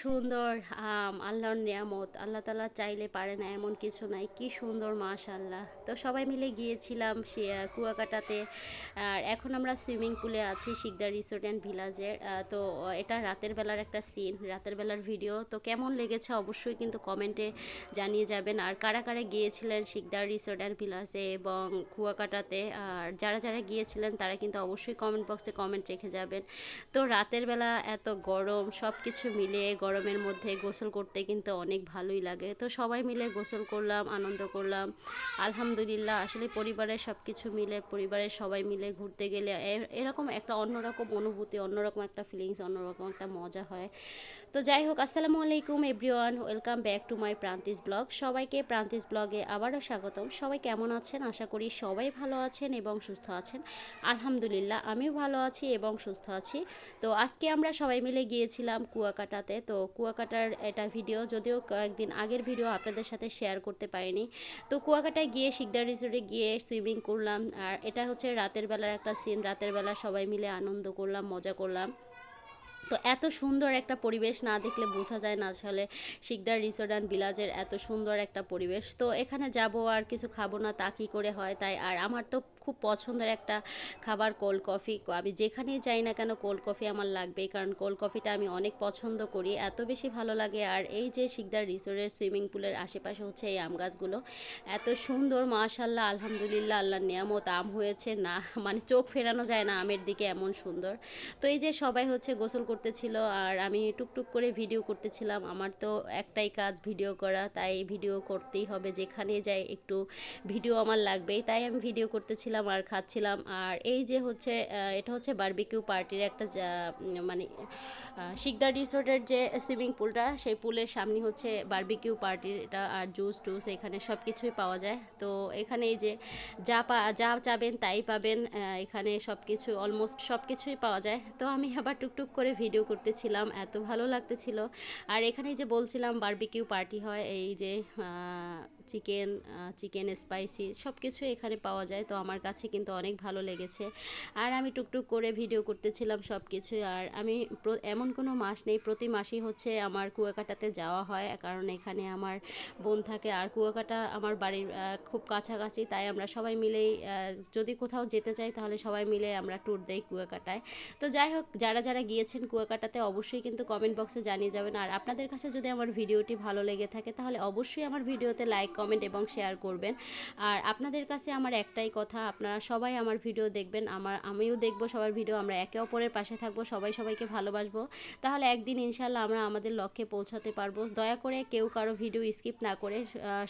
সুন্দর, আম, আল্লাহর নিয়ামত। আল্লাহ তালা চাইলে পারে না এমন কিছু নাই। কি সুন্দর মাশাল্লাহ তো সবাই মিলে গিয়েছিলাম সে কুয়াকাটাতে। আর এখন আমরা সুইমিং পুলে আছি শিকদার রিসোর্ট অ্যান্ড ভিলাজের। তো এটা রাতের বেলার একটা সিন, রাতের বেলার ভিডিও। তো কেমন লেগেছে অবশ্যই কিন্তু কমেন্টে জানিয়ে যাবেন। আর কারা কারা গিয়েছিলেন শিকদার রিসোর্ট অ্যান্ড ভিলাজে এবং কুয়াকাটাতে? আর যারা যারা গিয়েছিলেন তারা কিন্তু অবশ্যই কমেন্ট বক্সে কমেন্ট রেখে যাবেন। তো রাতের বেলা এত গরম সব কিছু মিলে গরমের মধ্যে গোসল করতে কিন্তু অনেক ভালোই লাগে। তো সবাই মিলে গোসল করলাম, আনন্দ করলাম। আলহামদুলিল্লাহ, আসলে পরিবারের সব কিছু মিলে, পরিবারের সবাই মিলে ঘুরতে গেলে এরকম একটা অন্যরকম অনুভূতি, অন্যরকম একটা ফিলিংস অন্যরকম একটা মজা হয়। তো যাই হোক, আসসালামু আলাইকুম everyone welcome back to my Prantis blog সবাইকে প্রান্তিস ব্লগে আবারও স্বাগতম। সবাই কেমন আছেন? আশা করি সবাই ভালো আছেন এবং সুস্থ আছেন। আলহামদুলিল্লাহ, আমিও ভালো আছি এবং সুস্থ আছি। তো আজকে আমরা সবাই মিলে গিয়েছিলাম কুয়াকাটাতে। তো কুয়াকাটার এটা ভিডিও যদিও কয়েকদিন আগের ভিডিও আপনাদের সাথে শেয়ার করতে পারিনি। তো কুয়াকাটায় গিয়ে শিকদার রিসোর্টে গিয়ে সুইমিং করলাম, আর এটা হচ্ছে রাতের বেলার একটা সিন রাতের বেলা সবাই মিলে আনন্দ করলাম, মজা করলাম। তো এত সুন্দর একটা পরিবেশ না দেখলে বোঝা যায় না আসলে শিকদার রিসোর্ট অ্যান্ড ভিলাজের এত সুন্দর একটা পরিবেশ। তো এখানে যাব আর কিছু খাব না, তা কী করে হয় তাই? আর আমার তো খুব পছন্দের একটা খাবার কোল্ড কফি আমি যেখানেই যাই না কেন কোল্ড কফি আমার লাগবেই, কারণ কোল্ড কফিটা আমি অনেক পছন্দ করি, এত বেশি ভালো লাগে। আর এই যে শিকদার রিসোর্টের সুইমিং পুলের আশেপাশে হচ্ছে এই আম গাছগুলো, এত সুন্দর মাশাল্লাহ আলহামদুলিল্লাহ, আল্লাহর নিয়ামত, আম হয়েছে না মানে চোখ ফেরানো যায় না আমের দিকে এমন সুন্দর। তো এই যে সবাই হচ্ছে গোসল করতেছিল আর আমি টুকটুক করে ভিডিও করতেছিলাম। আমার তো একটাই কাজ ভিডিও করা, তাই ভিডিও করতেই হবে। যেখানে যাই একটু ভিডিও আমার লাগবেই, তাই আমি ভিডিও করতেছিলাম আর খাচ্ছিলাম। আর এই যে হচ্ছে এটা হচ্ছে বারবিকিউ পার্টির একটা মানে শিকদার রিসোর্টের যে সুইমিং পুলটা সেই পুলের সামনে হচ্ছে বারবিকিউ পার্টির এটা আর জুস টুস এখানে সব কিছুই পাওয়া যায়। তো এখানে এই যে যা পা, যা চাবেন তাই পাবেন এখানে সব কিছু অলমোস্ট সব কিছুই পাওয়া যায়। তো আমি আবার টুকটুক করে ভিডিও করতেছিলাম এত ভালো লাগতেছিল। আর এখানে যে বলছিলাম বারবিকিউ পার্টি হয় এই যে চিকেন চিকেন স্পাইসি সব কিছু এখানে পাওয়া যায়। তো আমার কাছে কিন্তু অনেক ভালো লেগেছে। আর আমি টুকটুক করে ভিডিও করতেছিলাম সব কিছু আর আমি এমন কোনো মাস নেই, প্রতি মাসেই হচ্ছে আমার কুয়াকাটাতে যাওয়া হয়। কারণ এখানে আমার বোন থাকে। আর কুয়াকাটা আমার বাড়ির খুব কাছাকাছি। তাই আমরা সবাই মিলেই যদি কোথাও যেতে চাই তাহলে সবাই মিলে আমরা ট্যুর দেই কুয়াকাটায়। তো যাই হোক, যারা যারা গিয়েছেন কুয়াকাটাতে অবশ্যই কিন্তু কমেন্ট বক্সে জানিয়ে যাবেন। আর আপনাদের কাছে যদি আমার ভিডিওটি ভালো লেগে থাকে তাহলে অবশ্যই আমার ভিডিওতে লাইক কমেন্ট এবং শেয়ার করবেন। আর আপনাদের কাছে আমার একটাই কথা, আপনারা সবাই আমার ভিডিও দেখবেন, আমার, আমিও দেখব সবার ভিডিও আমরা একে অপরের পাশে থাকব, সবাই সবাইকে ভালোবাসবো। তাহলে একদিন ইনশাল্লাহ আমরা আমাদের লক্ষ্যে পৌঁছাতে পারব। দয়া করে কেউ কারও ভিডিও স্কিপ না করে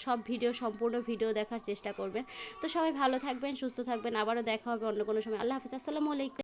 সব ভিডিও সম্পূর্ণ ভিডিও দেখার চেষ্টা করবেন। তো সবাই ভালো থাকবেন, সুস্থ থাকবেন, আবারও দেখা হবে অন্য কোনো সময়। আল্লাহ হাফিজ, আসসালামু আলাইকুম।